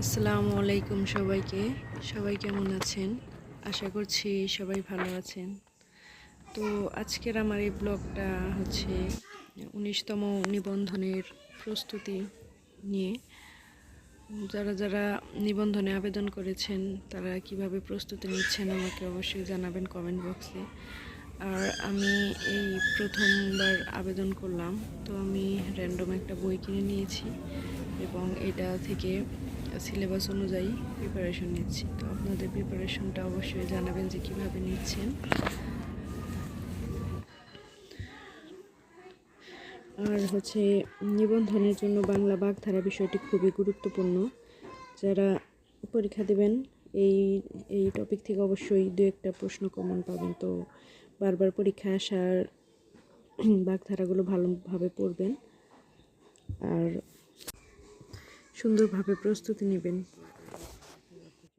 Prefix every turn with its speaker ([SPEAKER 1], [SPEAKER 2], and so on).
[SPEAKER 1] আসসালামু আলাইকুম সবাইকে। সবাই কেমন আছেন? আশা করছি সবাই ভালো আছেন। তো আজকের আমার এই ব্লগটা হচ্ছে উনিশতম নিবন্ধনের প্রস্তুতি নিয়ে। যারা যারা নিবন্ধনে আবেদন করেছেন, তারা কীভাবে প্রস্তুতি নিচ্ছেন আমাকে অবশ্যই জানাবেন কমেন্ট বক্সে আর আমি এই প্রথমবার আবেদন করলাম, তো আমি র্যান্ডম একটা বই কিনে নিয়েছি এবং এটা থেকে সিলেবাস অনুযায়ী প্রিপারেশন নিচ্ছি। তো আপনাদের প্রিপারেশনটা অবশ্যই জানাবেন যে কীভাবে নিচ্ছেন। আর হচ্ছে নিবন্ধনের জন্য বাংলা বাগধারা বিষয়টি খুবই গুরুত্বপূর্ণ। যারা পরীক্ষা দেবেন, এই এই টপিক থেকে অবশ্যই দু একটা প্রশ্ন কমন পাবেন। তো বারবার পরীক্ষা আসার বাগধারাগুলো ভালোভাবে পড়বেন। আর সুন্দরভাবে প্রস্তুতি নেবেন।